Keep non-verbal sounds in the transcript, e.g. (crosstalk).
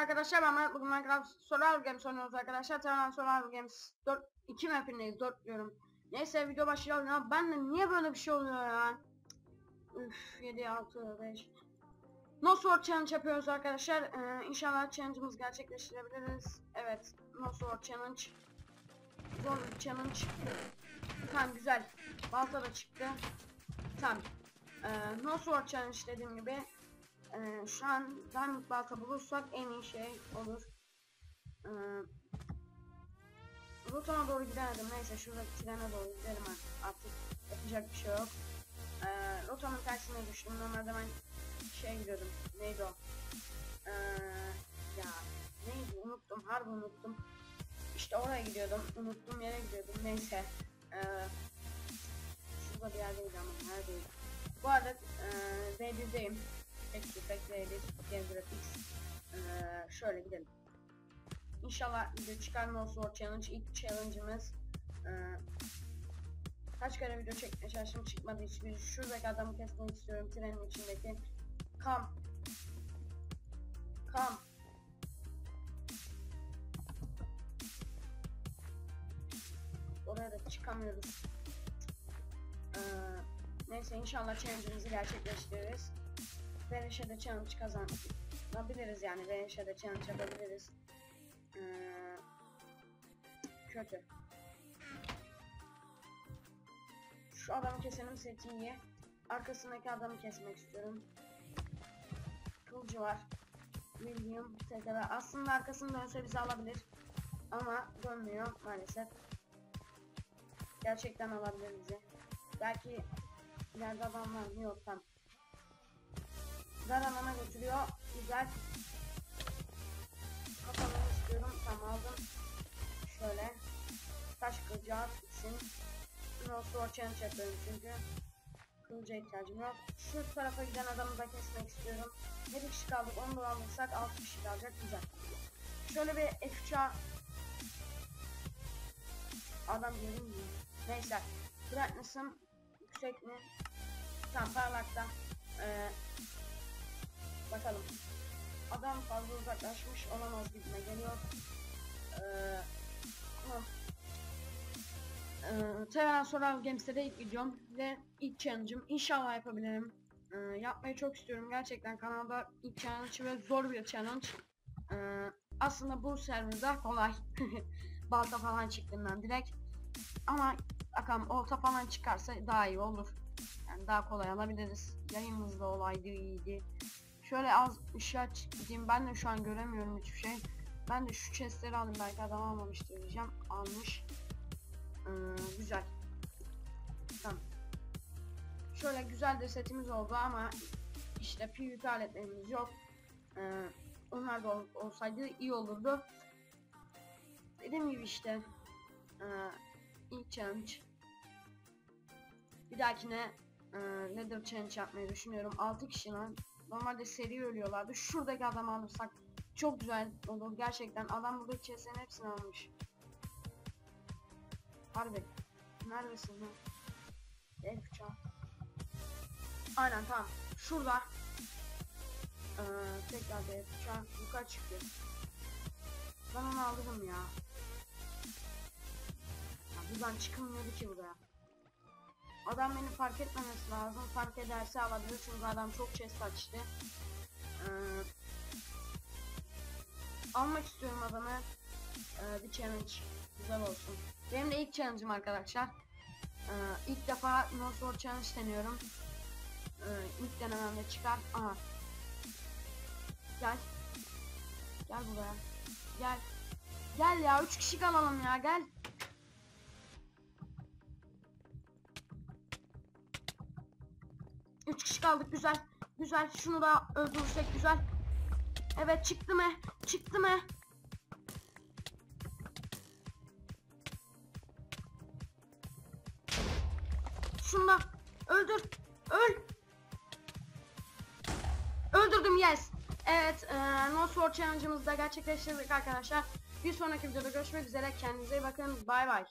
arkadaşlar. Bugün Minecraft Survival Games oynuyoruz arkadaşlar. Terminal Survival Games 4 2 mapindeyiz 4 diyorum. Neyse video başlayalım ya. Ben de niye böyle bir şey oluyor ya? Üf 7 6 5 No Sword Challenge yapıyoruz arkadaşlar. Ee, inşallah challenge'ımızı gerçekleştirebiliriz. Evet, No Sword Challenge. Zor challenge. Tamam güzel. Balta da çıktı. Tamam. Ee, no Sword Challenge dediğim gibi ee, şu an diamond balta bulursak en iyi şey olur. Ee, Rotona doğru gidemedim. Neyse şuradaki trene doğru gidelim artık. Yapacak bir şey yok. Ee, rotanın tersine düştüm. Normalde ben şey gidiyordum. Neydi o? Ee, ya neydi unuttum. Harbi unuttum. İşte oraya gidiyordum. Unuttum yere gidiyordum. Neyse. Ee, şurada bir yerdeydi ama neredeydi? Bu arada ee, D1'deyim. Peki bekleyelim. Game Graphics. Ee, şöyle gidelim. İnşallah video çıkar No Sword Challenge ilk challenge'ımız. Ee, kaç kere video çekmeye çalıştım çıkmadı hiçbir. Şuradaki adamı kesmek istiyorum trenin içindeki. Kam. Kam. Oraya da çıkamıyoruz. Ee, neyse inşallah challenge'ımızı gerçekleştiririz. Beleşe de challenge kazanabiliriz yani. Beleşe de challenge yapabiliriz. Ee, kötü. Şu adamı keselim seti iyi. Arkasındaki adamı kesmek istiyorum. Kılıcı var. William TTV. Aslında arkasını dönse bizi alabilir. Ama dönmüyor maalesef. Gerçekten alabilir bizi. Belki ileride adam var mı yok tam. Dar alana götürüyor. Güzel. Kafalarını istiyorum. Tamam aldım. Şöyle. Taş kılıcağı için. No sword challenge yapıyorum çünkü. Kılıca ihtiyacım yok. Şu tarafa giden adamı da kesmek istiyorum. 7 kişi kaldık. Onu da alırsak 6 kişi kalacak. Güzel. Şöyle bir F3'a Adam yerim mi? Neyse. Brightness'ım yüksek mi? Tam parlakta. Ee, bakalım. Adam fazla uzaklaşmış olamaz gibime geliyor. Ee, tamam. Ee, Terran Games'te de ilk videom ve ilk challenge'ım. İnşallah yapabilirim. Ee, yapmayı çok istiyorum. Gerçekten kanalda ilk challenge ve zor bir challenge. Ee, aslında bu serverda kolay. (laughs) Balta falan çıktığından direkt. Ama bakalım olta falan çıkarsa daha iyi olur. Yani daha kolay alabiliriz. Yayınımızda olaydı iyiydi. Şöyle az ışığa gideyim. Ben de şu an göremiyorum hiçbir şey. Ben de şu chestleri alayım. Belki adam almamıştır diyeceğim. Almış. Ee, güzel. Tamam. Şöyle güzel de setimiz oldu ama işte PvP aletlerimiz yok. Ee, onlar da ol, olsaydı iyi olurdu. Dediğim gibi işte e, ilk challenge. Bir dahakine e, Nether challenge yapmayı düşünüyorum. 6 kişi lan. Normalde seri ölüyorlardı. Şuradaki adamı alırsak çok güzel olur. Gerçekten adam burada chestlerin hepsini almış. Harbi. Neredesin lan? El bıçağı. Aynen tamam. Şurada. Ee, tekrar bir el bıçağı. Yukarı çıktı. Ben onu alırım ya. ya buradan çıkılmıyordu ki buraya. Adam beni fark etmemesi lazım. Fark ederse alabilir çünkü adam çok chest açtı. Ee, almak istiyorum adamı. Ee, bir challenge güzel olsun. Benim de ilk challenge'ım arkadaşlar. Ee, ilk defa No Sword Challenge deniyorum. Ee, ilk denememde çıkar. Aha. Gel. Gel buraya. Gel. Gel ya 3 kişi kalalım ya gel. Üç kişi kaldık güzel. Güzel şunu da öldürürsek güzel. Evet çıktı mı? Çıktı mı? Şunu da öldür. Öl. Öldürdüm yes. Evet, e, No Sword Challenge'ımızı da gerçekleştirdik arkadaşlar. Bir sonraki videoda görüşmek üzere. Kendinize iyi bakın. Bay bay.